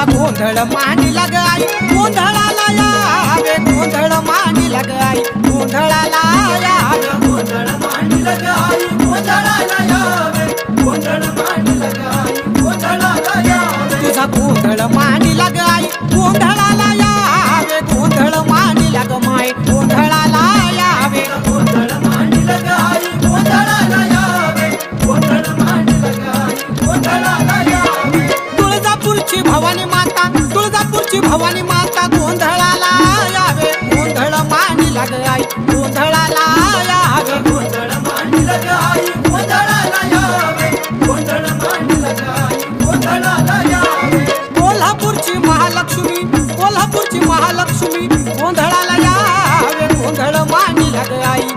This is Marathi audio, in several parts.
तुझा गोंधळ मांडी लाग आई. गोंधळाला यावे गोंधळ मांडी लाग आई. गोंधळाला यावे गोंधळ मांडीला ग आई. गोंधळाला यावे गोंधळ मांडीला ग भवानी माता तुळजापूरची भवानी माता गोंधळाला यावे गोंधळ मांडी लाग आई गोंधळाला यावे गोंधळ मांडीला ग आई गोंधळाला यावे गोंधळ आई गोंधळाला यावे. कोल्हापूरची महालक्ष्मी कोल्हापूरची महालक्ष्मी गोंधळाला यावे गोंधळ मांडी लाग आई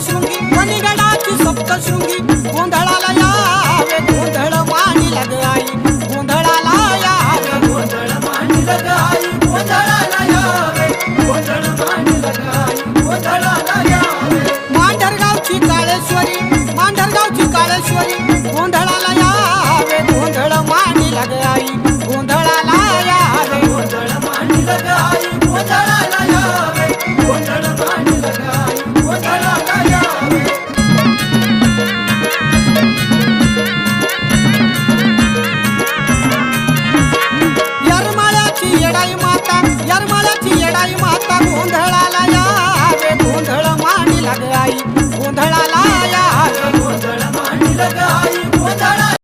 सप्तशृंगी मणिगडाची सप्तशृंगी गोंधळाला यावे गोंधळ वाणी लग आई. गोंधळाला यावे गोंधळ वाणी लग आई. गोंधळाला यावे गोंधळ वाणी लग आई. गोंधळाला यावे. मांढरगावची काळेश्वरी मांढरगावची काळेश्वरी. गोंधळाला यावे गोंधळ वाणी लग आई. गोंधळाला यावे गोंधळ वाणी लग आई.